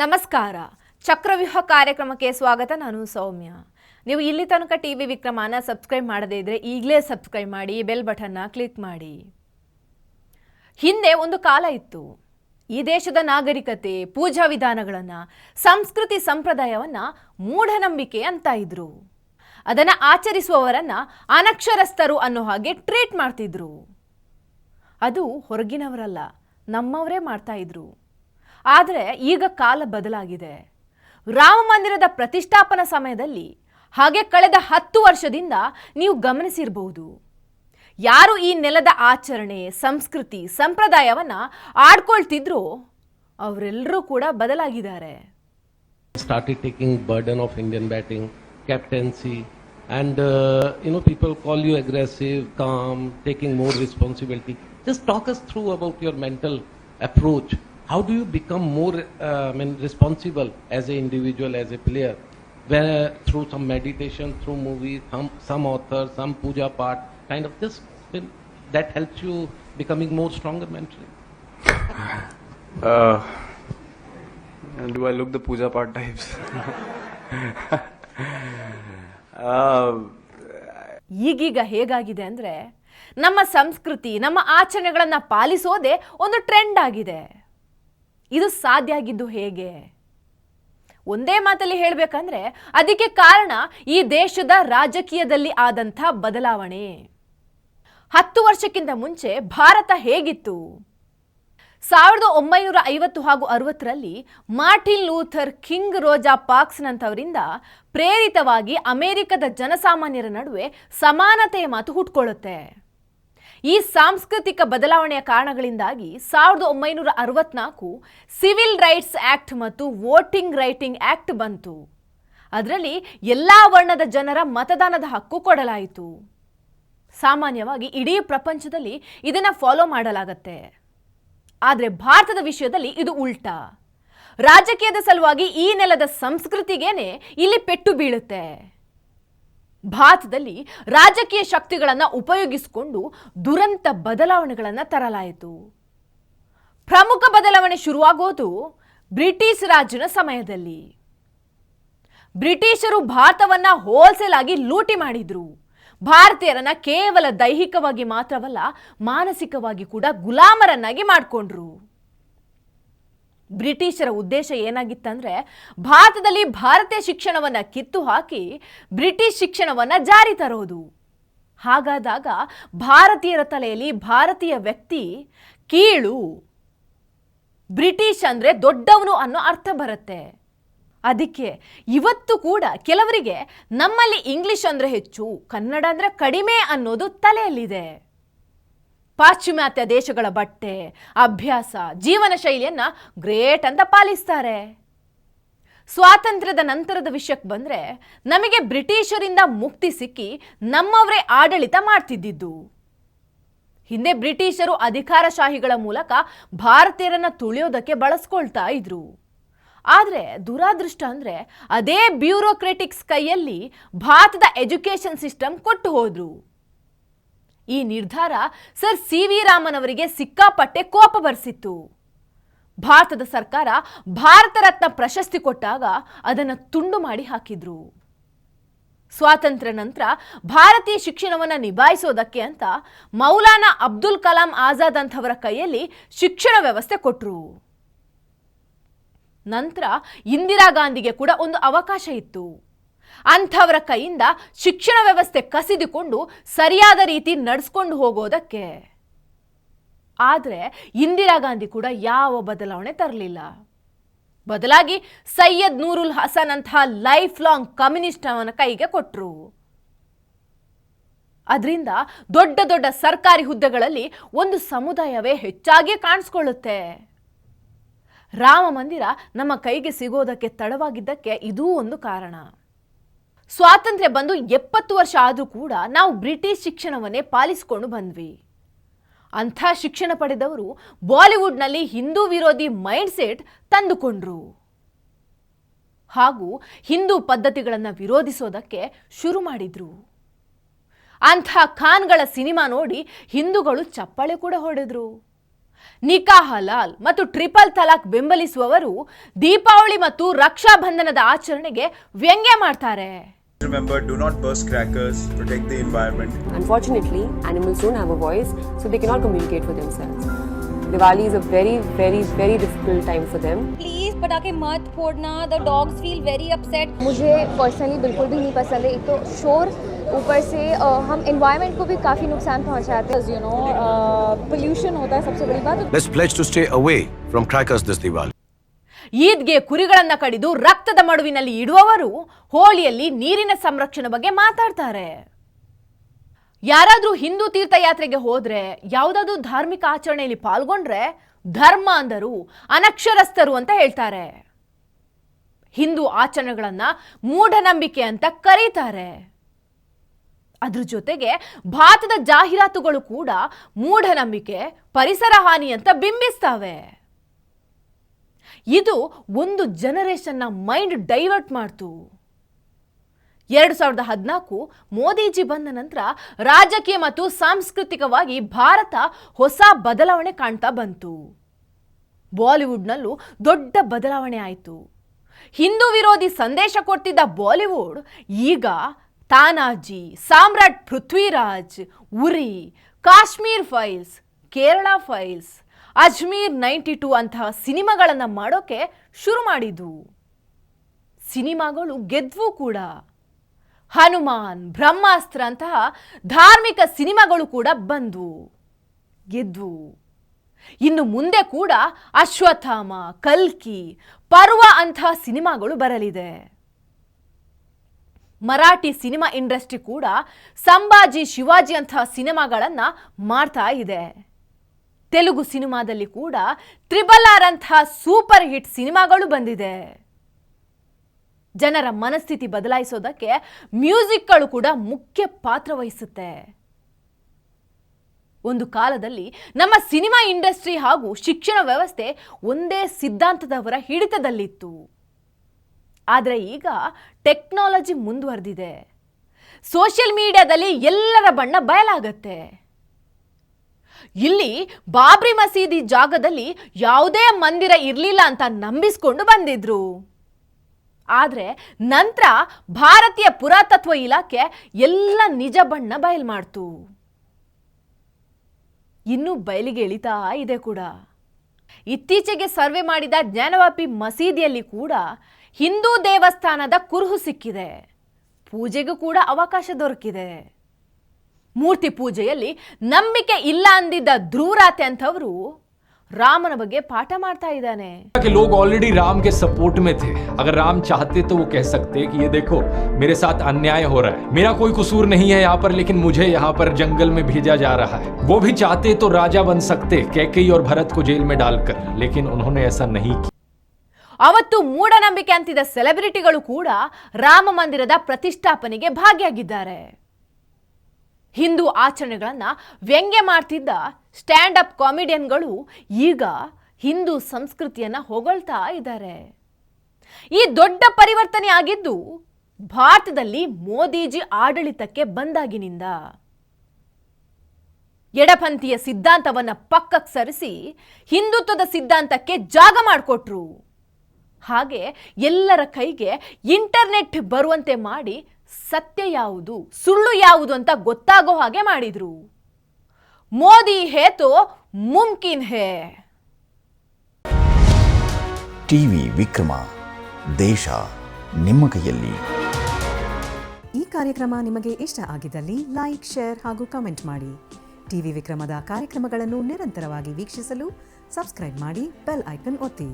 ನಮಸ್ಕಾರ. ಚಕ್ರವ್ಯೂಹ ಕಾರ್ಯಕ್ರಮಕ್ಕೆ ಸ್ವಾಗತ, ನಾನು ಸೌಮ್ಯ. ನೀವು ಇಲ್ಲಿ ತನಕ ಟಿ ವಿ ವಿಕ್ರಮನ ಸಬ್ಸ್ಕ್ರೈಬ್ ಮಾಡದೇ ಇದ್ರೆ ಈಗಲೇ ಸಬ್ಸ್ಕ್ರೈಬ್ ಮಾಡಿ ಬೆಲ್ ಬಟನ್ನ ಕ್ಲಿಕ್ ಮಾಡಿ. ಹಿಂದೆ ಒಂದು ಕಾಲ ಇತ್ತು. ಈ ದೇಶದ ನಾಗರಿಕತೆ, ಪೂಜಾ ವಿಧಾನಗಳನ್ನು, ಸಂಸ್ಕೃತಿ ಸಂಪ್ರದಾಯವನ್ನು ಮೂಢನಂಬಿಕೆ ಅಂತ ಇದ್ರು. ಅದನ್ನು ಆಚರಿಸುವವರನ್ನ ಅನಕ್ಷರಸ್ಥರು ಅನ್ನೋ ಹಾಗೆ ಟ್ರೀಟ್ ಮಾಡ್ತಿದ್ರು. ಅದು ಹೊರಗಿನವರಲ್ಲ, ನಮ್ಮವರೇ ಮಾಡ್ತಾ ಇದ್ರು. ಆದರೆ ಈಗ ಕಾಲ ಬದಲಾಗಿದೆ ರಾಮ ಮಂದಿರದ ಪ್ರತಿಷ್ಠಾಪನಾ ಸಮಯದಲ್ಲಿ ಹಾಗೆ ಕಳೆದ ಹತ್ತು ವರ್ಷದಿಂದ ನೀವು ಗಮನಿಸಿರಬಹುದು ಯಾರು ಈ ನೆಲದ ಆಚರಣೆ ಸಂಸ್ಕೃತಿ ಸಂಪ್ರದಾಯವನ್ನು ಆಡ್ಕೊಳ್ತಿದ್ರು ಅವರೆಲ್ಲರೂ ಕೂಡ ಬದಲಾಗಿದ್ದಾರೆ started taking burden of Indian batting captaincy, and uh, you know people call you aggressive, calm, taking more responsibility. Just talk us through about your mental approach. How do you become more uh, I mean, responsible as an individual, as a player? Where through some meditation, through movies, some some author, some puja part, kind of this you know, that helps you becoming more stronger mentally. Uh, do I look the puja part types? uh, ಈಗೀಗ ಹೇಗಾಗಿದೆ ಅಂದರೆ ನಮ್ಮ ಸಂಸ್ಕೃತಿ ನಮ್ಮ ಆಚರಣೆಗಳನ್ನು ಪಾಲಿಸೋದೇ ಒಂದು trend ಆಗಿದೆ ಇದು ಸಾಧ್ಯ ಆಗಿದ್ದು ಹೇಗೆ? ಒಂದೇ ಮಾತಲ್ಲಿ ಹೇಳಬೇಕಂದ್ರೆ ಅದಕ್ಕೆ ಕಾರಣ ಈ ದೇಶದ ರಾಜಕೀಯದಲ್ಲಿ ಆದಂಥ ಬದಲಾವಣೆ. ಹತ್ತು ವರ್ಷಕ್ಕಿಂತ ಮುಂಚೆ ಭಾರತ ಹೇಗಿತ್ತು? ಸಾವಿರದ ಒಂಬೈನೂರ ಐವತ್ತು ಹಾಗೂ ಅರವತ್ತರಲ್ಲಿ ಮಾರ್ಟಿನ್ ಲೂಥರ್ ಕಿಂಗ್ ರೋಜಾ ಪಾಕ್ಸ್ನಂಥವರಿಂದ ಪ್ರೇರಿತವಾಗಿ ಅಮೆರಿಕದ ಜನಸಾಮಾನ್ಯರ ನಡುವೆ ಸಮಾನತೆಯ ಮಾತು ಹುಟ್ಕೊಳ್ಳುತ್ತೆ. ಈ ಸಾಂಸ್ಕೃತಿಕ ಬದಲಾವಣೆಯ ಕಾರಣಗಳಿಂದಾಗಿ ಸಾವಿರದ ಒಂಬೈನೂರ ಅರವತ್ನಾಲ್ಕು ಸಿವಿಲ್ ರೈಟ್ಸ್ ಆಕ್ಟ್ ಮತ್ತು ವೋಟಿಂಗ್ ರೈಟಿಂಗ್ ಆಕ್ಟ್ ಬಂತು. ಅದರಲ್ಲಿ ಎಲ್ಲ ವರ್ಣದ ಜನರ ಮತದಾನದ ಹಕ್ಕು ಕೊಡಲಾಯಿತು. ಸಾಮಾನ್ಯವಾಗಿ ಇಡೀ ಪ್ರಪಂಚದಲ್ಲಿ ಇದನ್ನು ಫಾಲೋ ಮಾಡಲಾಗತ್ತೆ. ಆದರೆ ಭಾರತದ ವಿಷಯದಲ್ಲಿ ಇದು ಉಲ್ಟಾ. ರಾಜಕೀಯದ ಸಲುವಾಗಿ ಈ ನೆಲದ ಸಂಸ್ಕೃತಿಗೇನೆ ಇಲ್ಲಿ ಪೆಟ್ಟು ಬೀಳುತ್ತೆ. ಭಾರತದಲ್ಲಿ ರಾಜಕೀಯ ಶಕ್ತಿಗಳನ್ನು ಉಪಯೋಗಿಸಿಕೊಂಡು ದುರಂತ ಬದಲಾವಣೆಗಳನ್ನು ತರಲಾಯಿತು. ಪ್ರಮುಖ ಬದಲಾವಣೆ ಶುರುವಾಗೋದು ಬ್ರಿಟಿಷ್ ರಾಜನ ಸಮಯದಲ್ಲಿ. ಬ್ರಿಟಿಷರು ಭಾರತವನ್ನ ಹೋಲ್ಸೇಲ್ ಆಗಿ ಲೂಟಿ ಮಾಡಿದ್ರು. ಭಾರತೀಯರನ್ನ ಕೇವಲ ದೈಹಿಕವಾಗಿ ಮಾತ್ರವಲ್ಲ, ಮಾನಸಿಕವಾಗಿ ಕೂಡ ಗುಲಾಮರನ್ನಾಗಿ ಮಾಡಿಕೊಂಡ್ರು. ಬ್ರಿಟಿಷರ ಉದ್ದೇಶ ಏನಾಗಿತ್ತಂದ್ರೆ, ಭಾರತದಲ್ಲಿ ಭಾರತೀಯ ಶಿಕ್ಷಣವನ್ನ ಕಿತ್ತು ಹಾಕಿ ಬ್ರಿಟಿಷ್ ಶಿಕ್ಷಣವನ್ನ ಜಾರಿ ತರೋದು. ಹಾಗಾದಾಗ ಭಾರತೀಯರ ತಲೆಯಲ್ಲಿ ಭಾರತೀಯ ವ್ಯಕ್ತಿ ಕೀಳು. ಬ್ರಿಟಿಷ್ ಅಂದ್ರೆ ದೊಡ್ಡವನು ಅನ್ನೋ ಅರ್ಥ ಬರುತ್ತೆ. ಅದಕ್ಕೆ ಇವತ್ತು ಕೂಡ ಕೆಲವರಿಗೆ ನಮ್ಮಲ್ಲಿ ಇಂಗ್ಲಿಷ್ ಅಂದ್ರೆ ಹೆಚ್ಚು, ಕನ್ನಡ ಅಂದ್ರೆ ಕಡಿಮೆ ಅನ್ನೋದು ತಲೆಯಲ್ಲಿದೆ. ಪಾಶ್ಚಿಮಾತ್ಯ ದೇಶಗಳ ಬಟ್ಟೆ, ಅಭ್ಯಾಸ, ಜೀವನ ಶೈಲಿಯನ್ನು ಗ್ರೇಟ್ ಅಂತ ಪಾಲಿಸ್ತಾರೆ. ಸ್ವಾತಂತ್ರ್ಯದ ನಂತರದ ವಿಷಯಕ್ಕೆ ಬಂದರೆ ನಮಗೆ ಬ್ರಿಟಿಷರಿಂದ ಮುಕ್ತಿ ಸಿಕ್ಕಿ ನಮ್ಮವರೇ ಆಡಳಿತ ಮಾಡ್ತಿದ್ದಿದ್ದು. ಹಿಂದೆ ಬ್ರಿಟಿಷರು ಅಧಿಕಾರಶಾಹಿಗಳ ಮೂಲಕ ಭಾರತೀಯರನ್ನು ತುಳಿಯೋದಕ್ಕೆ ಬಳಸ್ಕೊಳ್ತಾ ಇದ್ರು. ಆದರೆ ದುರಾದೃಷ್ಟ ಅಂದರೆ ಅದೇ ಬ್ಯೂರೋಕ್ರೆಟಿಕ್ಸ್ ಕೈಯಲ್ಲಿ ಭಾರತದ ಎಜುಕೇಷನ್ ಸಿಸ್ಟಮ್ ಕೊಟ್ಟು ಹೋದ್ರು. ಈ ನಿರ್ಧಾರ ಸರ್ ಸಿ ವಿ ರಾಮನ್ ಅವರಿಗೆ ಸಿಕ್ಕಾಪಟ್ಟೆ ಕೋಪ ಬರೆಸಿತ್ತು. ಭಾರತದ ಸರ್ಕಾರ ಭಾರತ ರತ್ನ ಪ್ರಶಸ್ತಿ ಕೊಟ್ಟಾಗ ಅದನ್ನು ತುಂಡು ಮಾಡಿ ಹಾಕಿದ್ರು. ಸ್ವಾತಂತ್ರ್ಯ ನಂತರ ಭಾರತೀಯ ಶಿಕ್ಷಣವನ್ನು ನಿಭಾಯಿಸೋದಕ್ಕೆ ಅಂತ ಮೌಲಾನಾ ಅಬ್ದುಲ್ ಕಲಾಂ ಆಜಾದ್ ಅಂಥವರ ಕೈಯಲ್ಲಿ ಶಿಕ್ಷಣ ವ್ಯವಸ್ಥೆ ಕೊಟ್ಟರು ನಂತರ ಇಂದಿರಾ ಗಾಂಧಿಗೆ ಕೂಡ ಒಂದು ಅವಕಾಶ ಇತ್ತು. ಅಂಥವರ ಕೈಯಿಂದ ಶಿಕ್ಷಣ ವ್ಯವಸ್ಥೆ ಕಸಿದುಕೊಂಡು ಸರಿಯಾದ ರೀತಿ ನಡೆಸ್ಕೊಂಡು ಹೋಗೋದಕ್ಕೆ. ಆದರೆ ಇಂದಿರಾ ಗಾಂಧಿ ಕೂಡ ಯಾವ ಬದಲಾವಣೆ ತರಲಿಲ್ಲ. ಬದಲಾಗಿ ಸೈಯದ್ ನೂರುಲ್ ಹಸನ್ ಅಂತಹ ಲೈಫ್ ಲಾಂಗ್ ಕಮ್ಯುನಿಸ್ಟ್ ಅವನ ಕೈಗೆ ಕೊಟ್ಟರು ಅದರಿಂದ ದೊಡ್ಡ ದೊಡ್ಡ ಸರ್ಕಾರಿ ಹುದ್ದೆಗಳಲ್ಲಿ ಒಂದು ಸಮುದಾಯವೇ ಹೆಚ್ಚಾಗಿ ಕಾಣಿಸ್ಕೊಳ್ಳುತ್ತೆ. ರಾಮ ಮಂದಿರ ನಮ್ಮ ಕೈಗೆ ಸಿಗೋದಕ್ಕೆ ತಡವಾಗಿದ್ದಕ್ಕೆ ಇದೂ ಒಂದು ಕಾರಣ. ಸ್ವಾತಂತ್ರ್ಯ ಬಂದು ಎಪ್ಪತ್ತು ವರ್ಷ ಆದರೂ ಕೂಡ ನಾವು ಬ್ರಿಟಿಷ್ ಶಿಕ್ಷಣವನ್ನೇ ಪಾಲಿಸಿಕೊಂಡು ಬಂದ್ವಿ. ಅಂಥ ಶಿಕ್ಷಣ ಪಡೆದವರು ಬಾಲಿವುಡ್ನಲ್ಲಿ ಹಿಂದೂ ವಿರೋಧಿ ಮೈಂಡ್ ಸೆಟ್ ತಂದುಕೊಂಡ್ರು. ಹಾಗೂ ಹಿಂದೂ ಪದ್ಧತಿಗಳನ್ನು ವಿರೋಧಿಸೋದಕ್ಕೆ ಶುರು ಮಾಡಿದ್ರು. ಅಂಥ ಖಾನ್ಗಳ ಸಿನಿಮಾ ನೋಡಿ ಹಿಂದೂಗಳು ಚಪ್ಪಾಳೆ ಕೂಡ ಹೊಡೆದ್ರು. ನಿಕಾ ಹಲಾಲ್ ಮತ್ತು ಟ್ರಿಪಲ್ ತಲಾಖ್ ಬೆಂಬಲಿಸುವವರು ದೀಪಾವಳಿ ಮತ್ತು ರಕ್ಷಾ ಬಂಧನದ ಆಚರಣೆಗೆ ವ್ಯಂಗ್ಯ ಮಾಡ್ತಾರೆ. Remember, do not burst crackers, protect the environment. Unfortunately, animals don't have a voice, so they cannot communicate for themselves. Diwali is a very, very, very difficult time for them. Please पटाखे मत फोड़ना the dogs feel very upset मुझे personally बिल्कुल भी नहीं पसंद है एक तो शोर ऊपर से अ, हम एनवायरनमेंट को भी काफ़ी नुकसान पहुंचाते हैं यू नो पोल्यूशन होता है सबसे बड़ी बात Let's pledge to stay away from crackers this Diwali. ಈದ್ಗೆ ಕುರಿಗಳನ್ನು ಕಡಿದು ರಕ್ತದ ಮಡುವಿನಲ್ಲಿ ಇಡುವವರು ಹೋಳಿಯಲ್ಲಿ ನೀರಿನ ಸಂರಕ್ಷಣೆ ಬಗ್ಗೆ ಮಾತಾಡ್ತಾರೆ. ಯಾರಾದರೂ ಹಿಂದೂ ತೀರ್ಥಯಾತ್ರೆಗೆ ಹೋದ್ರೆ, ಯಾವುದಾದ್ರೂ ಧಾರ್ಮಿಕ ಆಚರಣೆಯಲ್ಲಿ ಪಾಲ್ಗೊಂಡ್ರೆ ಧರ್ಮ ಅಂದರು, ಅನಕ್ಷರಸ್ಥರು ಅಂತ ಹೇಳ್ತಾರೆ. ಹಿಂದೂ ಆಚರಣೆಗಳನ್ನ ಮೂಢನಂಬಿಕೆ ಅಂತ ಕರೀತಾರೆ. ಅದ್ರ ಜೊತೆಗೆ ಭಾರತದ ಜಾಹೀರಾತುಗಳು ಕೂಡ ಮೂಢನಂಬಿಕೆ, ಪರಿಸರ ಹಾನಿ ಅಂತ ಬಿಂಬಿಸ್ತವೆ. ಇದು ಒಂದು ಜನರೇಷನ್ನ ಮೈಂಡ್ ಡೈವರ್ಟ್ ಮಾಡ್ತು. ಎರಡು ಸಾವಿರದ ಹದಿನಾಲ್ಕು ಮೋದಿಜಿ ಬಂದ ನಂತರ ರಾಜಕೀಯ ಮತ್ತು ಸಾಂಸ್ಕೃತಿಕವಾಗಿ ಭಾರತ ಹೊಸ ಬದಲಾವಣೆ ಕಾಣ್ತಾ ಬಂತು. ಬಾಲಿವುಡ್ನಲ್ಲೂ ದೊಡ್ಡ ಬದಲಾವಣೆ ಆಯಿತು. ಹಿಂದೂ ವಿರೋಧಿ ಸಂದೇಶ ಕೊಡ್ತಿದ್ದ ಬಾಲಿವುಡ್ ಈಗ Tanaji, Samrat Prithviraj, Uri, Kashmir files Kerala files Ajmer ninety two ಅಂತಹ ಸಿನಿಮಾಗಳನ್ನು ಮಾಡೋಕೆ ಶುರು ಮಾಡಿದ್ದು. ಸಿನಿಮಾಗಳು ಗೆದ್ವು ಕೂಡ. ಹನುಮಾನ್, ಬ್ರಹ್ಮಾಸ್ತ್ರ ಅಂತಹ ಧಾರ್ಮಿಕ ಸಿನಿಮಾಗಳು ಕೂಡ ಬಂದ್ವು ಗೆದ್ವು. ಇನ್ನು ಮುಂದೆ ಕೂಡ ಅಶ್ವತ್ಥಾಮ, ಕಲ್ಕಿ, ಪರ್ವ ಅಂತಹ ಸಿನಿಮಾಗಳು ಬರಲಿದೆ. ಮರಾಠಿ ಸಿನಿಮಾ ಇಂಡಸ್ಟ್ರಿ ಕೂಡ ಸಂಭಾಜಿ ಶಿವಾಜಿ ಅಂತಹ ಸಿನಿಮಾಗಳನ್ನು ಮಾಡ್ತಾ ಇದೆ. ತೆಲುಗು ಸಿನಿಮಾದಲ್ಲಿ ಕೂಡ ತ್ರಿಬಲ್ ಆರ್ ಅಂತಹ ಸೂಪರ್ ಹಿಟ್ ಸಿನಿಮಾಗಳು ಬಂದಿದೆ. ಜನರ ಮನಸ್ಥಿತಿ ಬದಲಾಯಿಸೋದಕ್ಕೆ ಮ್ಯೂಸಿಕ್ಗಳು ಕೂಡ ಮುಖ್ಯ ಪಾತ್ರ ವಹಿಸುತ್ತೆ. ಒಂದು ಕಾಲದಲ್ಲಿ ನಮ್ಮ ಸಿನಿಮಾ ಇಂಡಸ್ಟ್ರಿ ಹಾಗೂ ಶಿಕ್ಷಣ ವ್ಯವಸ್ಥೆ ಒಂದೇ ಸಿದ್ಧಾಂತದವರ ಹಿಡಿತದಲ್ಲಿತ್ತು. ಆದರೆ ಈಗ ಟೆಕ್ನಾಲಜಿ ಮುಂದುವರೆದಿದೆ. ಸೋಷಿಯಲ್ ಮೀಡಿಯಾದಲ್ಲಿ ಎಲ್ಲರ ಬಣ್ಣ ಬಯಲಾಗತ್ತೆ. ಇಲ್ಲಿ ಬಾಬ್ರಿ ಮಸೀದಿ ಜಾಗದಲ್ಲಿ ಯಾವುದೇ ಮಂದಿರ ಇರಲಿಲ್ಲ ಅಂತ ನಂಬಿಸ್ಕೊಂಡು ಬಂದಿದ್ರು. ಆದರೆ ನಂತರ ಭಾರತೀಯ ಪುರಾತತ್ವ ಇಲಾಖೆ ಎಲ್ಲ ನಿಜ ಬಣ್ಣ ಬಯಲು ಮಾಡ್ತು. ಇನ್ನೂ ಬಯಲಿಗೆ ಇಳಿತಾ ಇದೆ ಕೂಡ. ಇತ್ತೀಚೆಗೆ ಸರ್ವೆ ಮಾಡಿದ ಜ್ಞಾನವಾಪಿ ಮಸೀದಿಯಲ್ಲಿ ಕೂಡ ಹಿಂದೂ ದೇವಸ್ಥಾನದ ಕುರುಹು ಸಿಕ್ಕಿದೆ. ಪೂಜೆಗೂ ಕೂಡ ಅವಕಾಶ ದೊರಕಿದೆ. ಮೂರ್ತಿ ಪೂಜೆಯಲ್ಲಿ ನಂಬಿಕೆ ಇಲ್ಲ ಅಂದಿದ್ದ ಧ್ರುವರಾತೆ ಅಂಥವರು ರಾಮನ ಬಗ್ಗೆ ಪಾಠ ಮಾಡ್ತಾ ಇದ್ದಾನೆ कि लोग ऑलरेडी राम के सपोर्ट में थे अगर राम चाहते तो वो कह सकते कि ये देखो मेरे साथ अन्याय हो रहा है मेरा कोई कसूर नहीं है यहाँ पर लेकिन मुझे यहाँ पर जंगल में भेजा जा रहा है वो भी चाहते तो राजा बन सकते कैकई और भरत को जेल में डालकर लेकिन उन्होंने ऐसा नहीं किया ಅವತ್ತು ಮೂಢನಂಬಿಕೆ ಅಂತಿದ್ದ ಸೆಲೆಬ್ರಿಟಿಗಳು ಕೂಡ ರಾಮ ಮಂದಿರದ ಪ್ರತಿಷ್ಠಾಪನೆಗೆ ಭಾಗಿಯಾಗಿದ್ದಾರೆ ಹಿಂದೂ ಆಚರಣೆಗಳನ್ನು ವ್ಯಂಗ್ಯ ಮಾಡ್ತಿದ್ದ ಸ್ಟ್ಯಾಂಡ್ ಅಪ್ ಕಾಮಿಡಿಯನ್ಗಳು ಈಗ ಹಿಂದೂ ಸಂಸ್ಕೃತಿಯನ್ನು ಹೊಗಳ್ತಾ ಇದ್ದಾರೆ. ಈ ದೊಡ್ಡ ಪರಿವರ್ತನೆ ಆಗಿದ್ದು ಭಾರತದಲ್ಲಿ ಮೋದಿಜಿ ಆಡಳಿತಕ್ಕೆ ಬಂದಾಗಿನಿಂದ. ಎಡಪಂಥೀಯ ಸಿದ್ಧಾಂತವನ್ನು ಪಕ್ಕಕ್ಕೆ ಸರಿಸಿ ಹಿಂದುತ್ವದ ಸಿದ್ಧಾಂತಕ್ಕೆ ಜಾಗ ಮಾಡಿಕೊಟ್ರು. ಹಾಗೆ ಎಲ್ಲರ ಕೈಗೆ ಇಂಟರ್ನೆಟ್ ಬರುವಂತೆ ಮಾಡಿ ಸತ್ಯ ಯಾವುದು ಸುಳ್ಳು ಯಾವುದು ಅಂತ ಗೊತ್ತಾಗೋ ಹಾಗೆ ಮಾಡಿದ್ರು. ಮೋದಿ ಹೇ ತೋ ಮುಮ್ಕಿನ್ ಹೇ. ಟಿವಿ ವಿಕ್ರಮ ದೇಶ ನಿಮ್ಮ ಕೈಯಲ್ಲಿ. ಈ ಕಾರ್ಯಕ್ರಮ ನಿಮಗೆ ಇಷ್ಟ ಆಗಿದ್ದಲ್ಲಿ ಲೈಕ್ ಶೇರ್ ಹಾಗೂ ಕಮೆಂಟ್ ಮಾಡಿ. ಟಿವಿ ವಿಕ್ರಮದ ಕಾರ್ಯಕ್ರಮಗಳನ್ನು ನಿರಂತರವಾಗಿ ವೀಕ್ಷಿಸಲು ಸಬ್ಸ್ಕ್ರೈಬ್ ಮಾಡಿ ಬೆಲ್ ಐಕನ್ ಒತ್ತಿ.